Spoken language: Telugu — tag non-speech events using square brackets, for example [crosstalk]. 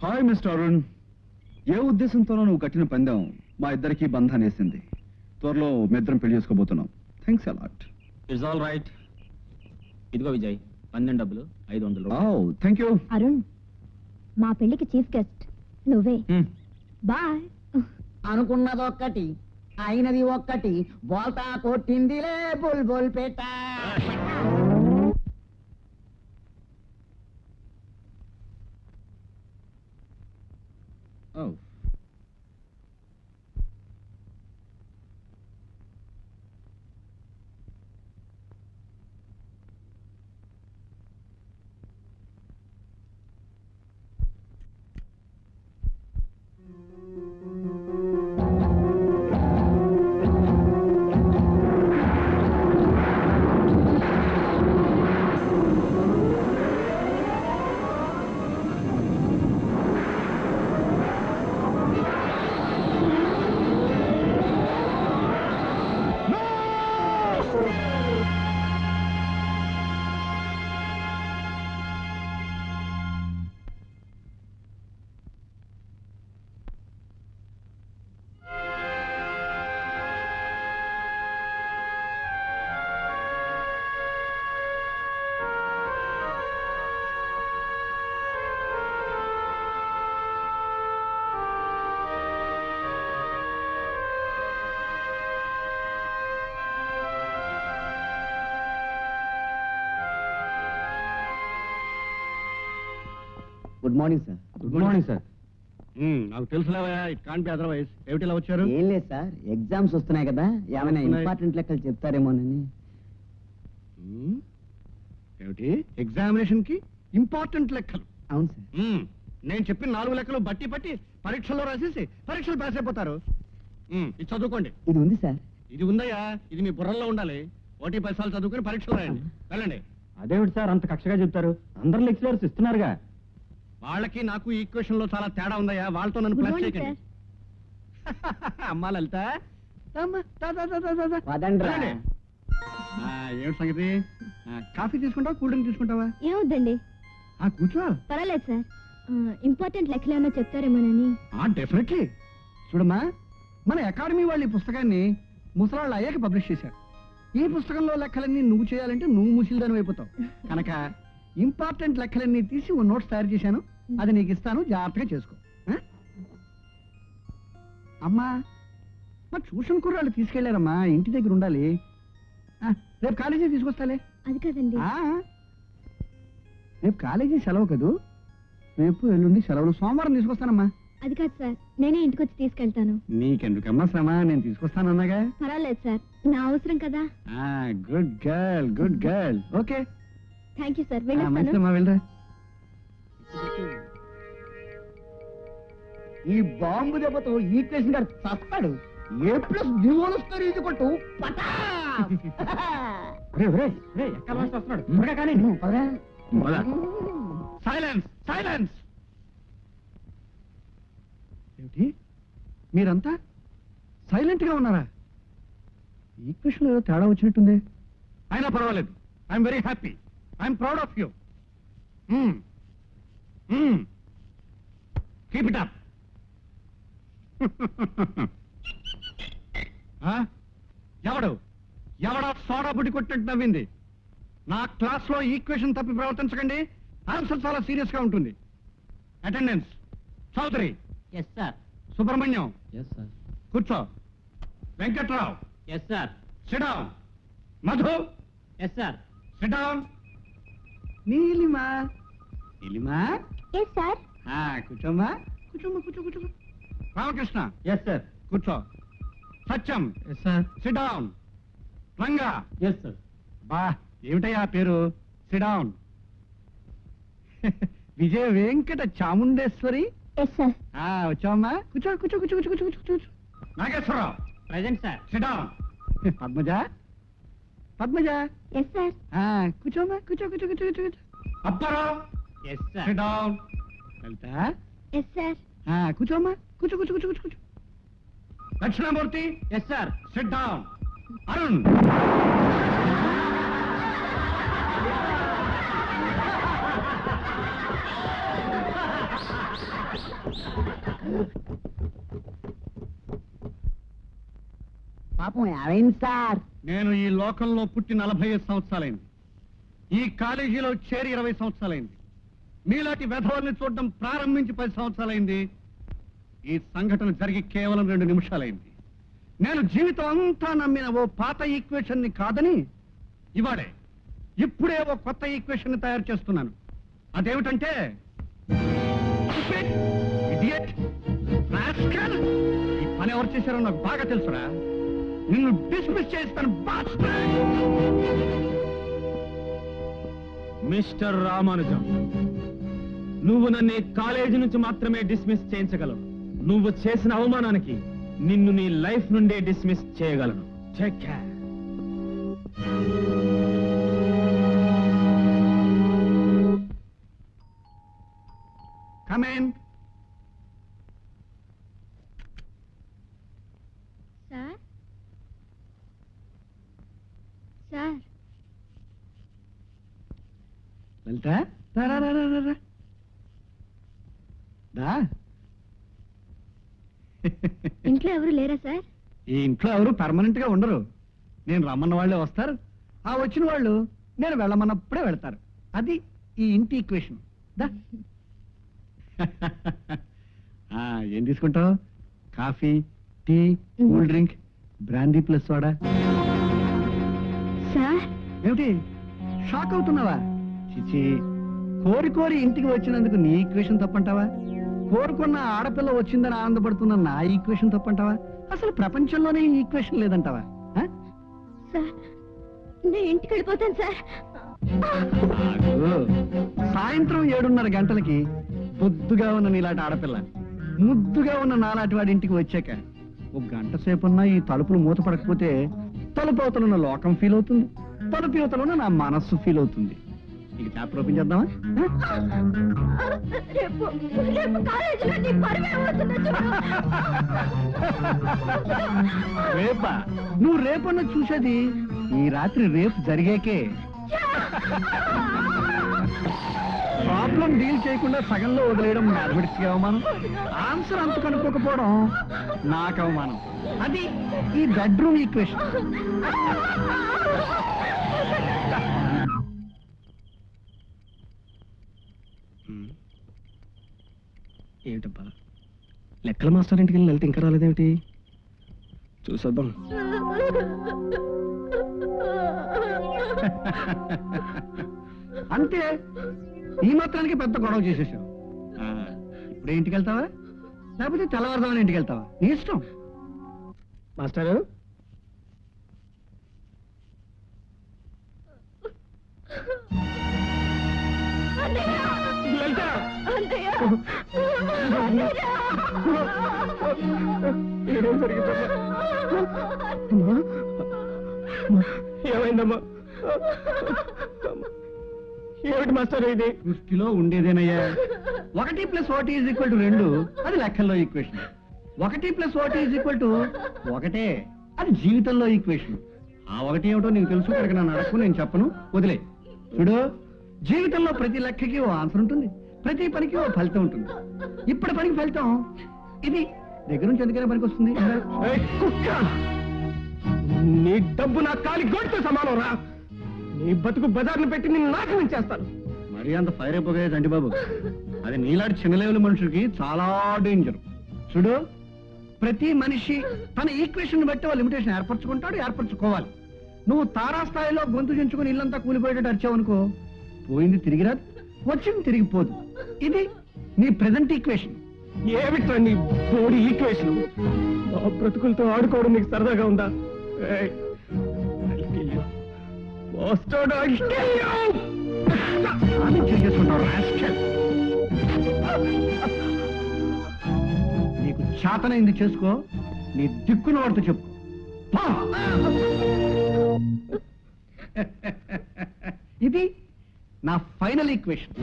హాయ్ మిస్టర్ అరుణ్ ఏ ఉద్దేశంతోనో నువ్వు కట్టిన పందెం మా ఇద్దరికి బంధాన్ని వేసింది త్వరలో మీ ఇద్దరం పెళ్ళి చేసుకోబోతున్నాం. Thanks a lot it's all right ఇదిగో విజయ్ పన్నెండు డబ్బులు ఐదు వందలు. థ్యాంక్ యూ అరుణ్ మా పెళ్ళికి చీఫ్ గెస్ట్. నువ్వే. హ్మ్. బాయ్. అనుకున్నది ఒక్కటి అయినది ఒక్కటి బోల్తా కొట్టిందిలే బుల్ బుల్ పెట్ట Oh. Good morning sir good morning sir నాకు తెలుసులేవా ఇట్ కాంట్ బి అదర్వైజ్ ఏమిటి ఇలా వచ్చారు? ఏం లేదు సార్ ఎగ్జామ్స్ వస్తున్నాయి కదా. ఏమైనా. ఇంపార్టెంట్ లెక్కలు చెప్తారేమోనని. Hmm? ఏమిటి? ఎగ్జామినేషన్కి ఇంపార్టెంట్ లెక్కలు. అవును సార్ Hmm. నేను చెప్పిన నాలుగు లెక్కలు బట్టి పట్టి పరీక్షల్లో రాసేసి పరీక్షలు పాస్ అయిపోతారు. Hmm. ఇది చదువుకోండి. ఇది ఉంది సార్ ఇది ఉందయ్యా ఇది మీ బుర్రల్లో ఉండాలి. ఒకటి పది సార్లు చదువుకుని పరీక్షలు రాయండి. వెళ్ళండి. అదేమిటి సార్ అంత కక్షగా చెప్తారు. అందరు లెక్చరర్స్ ఇస్తున్నారుగా. వాళ్ళకి నాకు ఈక్వేషన్లో చాలా తేడా ఉందయ్యా. వాళ్ళతో నన్ను ప్లస్ చేయకండి. అమ్మా లలిత. రామ్మా, దా, దా, దా, దా, దా, దా. పదండ్రా. వెళ్ళండి. ఆ, ఏమిటి సంగతి? ఆ, కాఫీ తీసుకుంటావా కూల్ డ్రింక్ తీసుకుంటావా? ఏమొద్దండి? ఆ, కూర్చో. పర్వాలేదు సార్. ఇంపార్టెంట్ లెక్కలు ఏమైనా చెప్తారేమోనని. డెఫినెట్లీ. చూడమ్మా మన అకాడమీ వాళ్ళు ఈ పుస్తకాన్ని ముసలాళ్ళు అయ్యాక పబ్లిష్ చేశారు. ఈ పుస్తకంలో లెక్కలన్నీ నువ్వు చేయాలంటే నువ్వు ముసిల్దాని అయిపోతావు. కనుక ఇంపార్టెంట్ లెక్కలన్నీ తీసి ఓ నోట్స్ తయారు చేశాను. అది నీకు ఇస్తాను జాగ్రత్తగా చేసుకో. ఆ? అమ్మా మా ట్యూషన్ కుర్రాళ్ళు తీసుకెళ్ళారమ్మా ఇంటి దగ్గర ఉండాలి. ఆ, రేపు కాలేజీ తీసుకొస్తాలే. అది కదండి. ఆ, రేపు కాలేజీ సెలవు కదూ? రేపు ఎల్లుండి సెలవులు. సోమవారం తీసుకొస్తానమ్మా. అది కాదు సార్ నేనే ఇంటికి వచ్చి తీసుకెళ్తాను. నీకెందుకమ్మా శ్రమ? నేను తీసుకొస్తానన్నాగా పర్వాలేదు సార్ నా అవసరం కదా. Good girl good girl. Okay. Thank you sir వెళ్ళొస్తాను. మంచిదమ్మా వెళ్ళరా. ఈ బాంబు దెబ్బతో ఈక్వేషన్ గారు చస్తాడు. ఏ ప్లస్ హోల్ స్క్వేర్ ఇది కొట్టు. [laughs] Silence silence. ఏమిటి? మీరంతా సైలెంట్గా ఉన్నారా ఈక్వేషన్ ఏదో తేడా వచ్చినట్టుంది. అయినా పర్వాలేదు. I'm very happy. I'm proud of you keep it up ఎవడు? ఎవడా సోడా బుడి కొట్టినట్టు నవ్వింది? నా క్లాస్లో ఈక్వేషన్ తప్పి ప్రవర్తించకండి. ఆన్సర్ చాలా సీరియస్గా ఉంటుంది. Attendance Chowdary. Yes sir Subrahmanyam. Yes sir కూర్చో. Venkatrao. Yes sir sit down Madhu. Yes sir sit down Neelima. Neelima? Yes sir ఆ, కూర్చోమ్మా. కూర్చోమ్మా కూర్చో కూర్చో. రామకృష్ణ. ఎస్ సార్ కూర్చో. Satyam. Yes sir sit down Ranga. Yes sir బా ఏమిటయ్యా ఆ పేరు? Sit down [laughs] Vijaya Venkata Chamundeswari? Yes sir వచ్చావమ్మా. కూర్చో కూర్చో కూర్చో కూర్చో కూర్చో కూర్చో Nageswararao. Present sir sit down Padmaja. Padmaja? Yes sir కూర్చోమా కూర్చో కూర్చో కూర్చో కూర్చో కూర్చో. Appara yes sir down Lalitha? Yes sir కూర్చోమా కూర్చో కూర్చో కూర్చో కూర్చో కూర్చో. Dakshinamurthy yes sir sit down Arun! పాపం ఏమైంది సార్? నేను ఈ లోకంలో పుట్టి నలభై ఐదు సంవత్సరాలైంది. ఈ కాలేజీలో చేరి ఇరవై సంవత్సరాలైంది. మీలాంటి వెధవల్ని చూడడం ప్రారంభించి పది సంవత్సరాలైంది. ఈ సంఘటన జరిగి కేవలం రెండు నిమిషాలైంది. నేను జీవితం అంతా నమ్మిన ఓ పాత ఈక్వేషన్ని కాదని ఇవాడే ఇప్పుడే ఓ కొత్త ఈక్వేషన్ని తయారు చేస్తున్నాను. అదేమిటంటే ఈ పని ఎవరు చేశారో నాకు బాగా తెలుసురా. నిన్ను డిస్మిస్ చేస్తాను మిస్టర్ రామానుజం నువ్వు నన్ను కాలేజీ నుంచి మాత్రమే డిస్మిస్ చేయించగలవు. నువ్వు చేసిన అవమానానికి నిన్ను నీ లైఫ్ నుండే డిస్మిస్ చేయగలను. Take care. Come లలిత రా, రా, రా, రా, రా, రా. దా. ఇంట్లో ఎవరు లేరా సార్? ఈ ఇంట్లో ఎవరు పర్మనెంట్గా ఉండరు. నేను రమ్మన్న వాళ్ళే వస్తారు. ఆ వచ్చిన వాళ్ళు నేను వెళ్ళమన్నప్పుడే వెళ్తారు. అది ఈ ఇంటి ఈక్వేషన్ దా. [laughs] ఏం తీసుకుంటావు? Coffee tea cool drink brandy plus soda. Sir? ఏమిటి? షాక్ అవుతున్నావా? చిచి కోరి కోరి ఇంటికి వచ్చినందుకు నీ ఈక్వేషన్ తప్పంటావా? కోరుకున్న ఆడపిల్ల వచ్చిందని ఆనందపడుతున్న నా ఈక్వేషన్ తప్పంటావా? అసలు ప్రపంచంలోనే ఈ ఈక్వేషన్ లేదంటావా? ఆ? సార్ నేను ఇంటికి వెళ్ళిపోతాను సార్. ఆగు. సాయంత్రం ఏడున్నర గంటలకి బొద్దుగా ఉన్న నీలాంటి ఆడపిల్ల ముద్దుగా ఉన్న నాలాంటి వాడి ఇంటికి వచ్చాక ఒక గంట సేపున్నా ఈ తలుపులు మూతపడకపోతే తలుపు అవతల ఉన్న లోకం ఫీల్ అవుతుంది. తలుపు యువతల ఉన్న నా మనస్సు ఫీల్ అవుతుంది. ఇక చాప్టర్ ఓపెన్ చేద్దామా? రేపు రేపు కాలేజీలో నీ పరువే పోతుందో చూడు. రేపా? నువ్వు రేపన్న చూసేది ఈ రాత్రి రేపు జరిగాకే. ప్రాబ్లం డీల్ చేయకుండా సగంలో వదిలేయడం మ్యాథమెటిక్స్కి అవమానం. ఆన్సర్ అంత కనుక్కోకపోవడం నాకు అవమానం. అది ఈ బెడ్రూమ్ ఈక్వేషన్ ఏమిటబ్బా? లెక్కల మాస్టర్ ఇంటికి వెళ్ళి వెళ్తే ఇంకా రాలేదేమిటి? చూసొద్దాం. అంతే. ఈ మాత్రానికి పెద్ద గొడవ చేసేసావు. ఇప్పుడు ఇంటికి వెళ్తావా? లేకపోతే తెల్లవారుదామని ఇంటికి వెళ్తావా? నీ ఇష్టం. మాస్టారు? లలిత! ఏం జరిగిందమ్మా? ఏమైందమ్మా? ఏమిటి మాస్టర్ ఇది? సృష్టిలో ఉండేదేనయ్యా. ఒకటి ప్లస్ ఒకటి ఈజ్ ఈక్వల్ టు రెండు అది లెక్కల్లో ఈక్వేషన్. ఒకటి ప్లస్ ఒకటి ఈజ్ ఈక్వల్ టు ఒకటే అది జీవితంలో ఈక్వేషన్. ఆ ఒకటి ఏమిటో నీకు తెలుసు కనుక నన్ను అడగకు నేను చెప్పను. వదిలే. చూడు జీవితంలో ప్రతి లెక్కకి ఓ ఆన్సర్ ఉంటుంది. ప్రతి పనికి ఓ ఫలితం ఉంటుంది. ఇప్పుడు పనికి ఫలితం ఇది దగ్గర నుంచి ఎందుకైనా పనికి వస్తుంది. కుక్క! నీ డబ్బు నా కాలి గోటితో సమానం రా. నీ బతుకు బజార్ను పెట్టి నేను నాశనం చేస్తాను. మరి అంత ఫైర్ అయిపోయేదండి బాబు. అది నీలాంటి చిన్న లెవెల్ మనుషులకి చాలా డేంజర్ చూడు ప్రతి మనిషి తన ఈక్వేషన్ బట్టి ఓ లిమిటేషన్ ఏర్పరచుకుంటాడు ఏర్పరచుకోవాలి. నువ్వు తారాస్థాయిలో గొంతు చించుకుని ఇల్లంతా కూలిపోయేటట్టు అరిచావనుకో పోయింది తిరిగి రాదు వచ్చింది తిరిగిపోదు ఇది నీ ప్రెసెంట్ ఈక్వేషన్ ఏమిట్రా నీ బోడి ఈక్వేషన్ నా బ్రతుకులతో ఆడుకోవడం నీకు సరదాగా ఉందా. నీకు చేతనైంది చేసుకో నీ దిక్కున వాడితో చెప్పు. ఇది నా ఫైనల్ ఈక్వేషన్